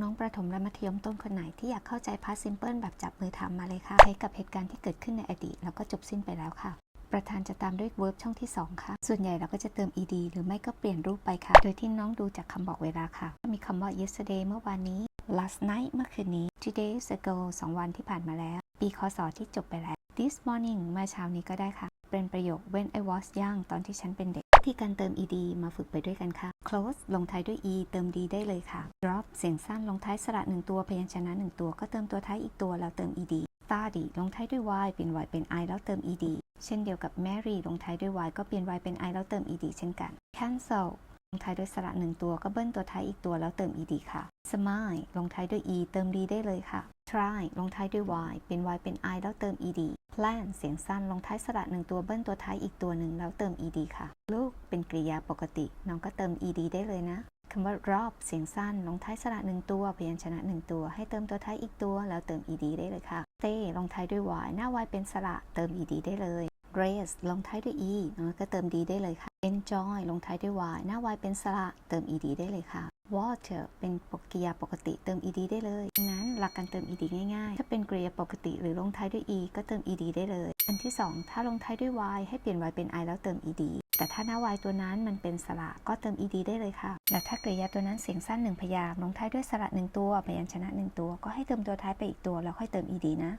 น้องประถมและมัธยมต้นคนไหนที่อยากเข้าใจ past simple แบบจับมือทำมาเลยค่ะใช้กับเหตุการณ์ที่เกิดขึ้นในอดีตแล้วก็จบสิ้นไปแล้วค่ะ ประธานจะตามด้วย verb ช่องที่ 2 ค่ะ ส่วนใหญ่เราก็จะเติม ed หรือไม่ก็เปลี่ยนรูปไปค่ะ โดยที่น้องดูจากคำบอกเวลาค่ะ มีคำว่า yesterday เมื่อวานนี้ last night เมื่อคืนนี้ two days ago 2 วันที่ผ่านมาแล้ว ปีคศที่จบไปแล้ว this morning เมื่อเช้านี้ก็ได้ค่ะ เป็นประโยค when I was young ตอนที่ฉันเป็นเด็ก ที่การเติม ed มาฝึกไปด้วยกันค่ะ close ลงท้ายด้วย e เติม d ได้เลยค่ะ drop เสียงสั้นลงท้ายสระหนึ่งตัวพยัญชนะหนึ่งตัวก็เติมตัวท้ายอีกตัวแล้วเติม ed study ลงท้ายด้วย y เปลี่ยน y เป็น i แล้วเติม ed เช่นเดียวกับ marry ลงท้ายด้วย y ก็เปลี่ยน y เป็น i แล้วเติม ed เช่นกัน cancel ลงท้ายด้วยสระหนึ่งตัวก็เบิ้ลตัวท้ายอีกตัวแล้วเติม ed ค่ะ smile ลงท้ายด้วย e เติม d ได้เลยค่ะ try ลงท้ายด้วย y เป็น y เป็น i แล้วเติม ed plan เสียงสั้นลงท้ายสระหนึ่งตัวเบิ้ลตัวท้ายอีกตัวหนึ่งแล้วเติม ed ค่ะ look เป็นกริยาปกติ น้องก็เติม ed ได้เลยนะคำว่า drop เสียงสั้นลงท้ายสระหนึ่งตัวพยัญชนะหนึ่งตัวให้เติมตัวท้ายอีกตัว แล้วเติม ed ได้เลยค่ะ stay ลงท้ายด้วย y หน้า y เป็นสระเติม ed ได้เลย race ลงท้ายด้วย e น้องก็เติม d ได้เลยค่ะ enjoy ลงท้ายด้วย y หน้า y เป็นสระเติม ed ได้เลยค่ะ water เป็นกริยาปกติเติม ed ได้เลยดังนั้นหลักการเติม ed ง่ายๆ ถ้าเป็นกริยาปกติหรือลงท้ายด้วย e ก็เติม ed ได้เลย อันที่ 2 ถ้าลงท้ายด้วย y ให้เปลี่ยน y เป็น i แล้วเติม ed แต่ถ้าหน้า y ตัวนั้นมันเป็นสระก็เติม ed ได้เลยค่ะ และถ้ากริยาตัวนั้นเสียงสั้นหนึ่งพยางค์ลงท้ายด้วยสระหนึ่งตัวพยัญชนะหนึ่งตัว ก็ให้เติมตัวท้ายไปอีกตัวแล้วค่อยเติม ed นะ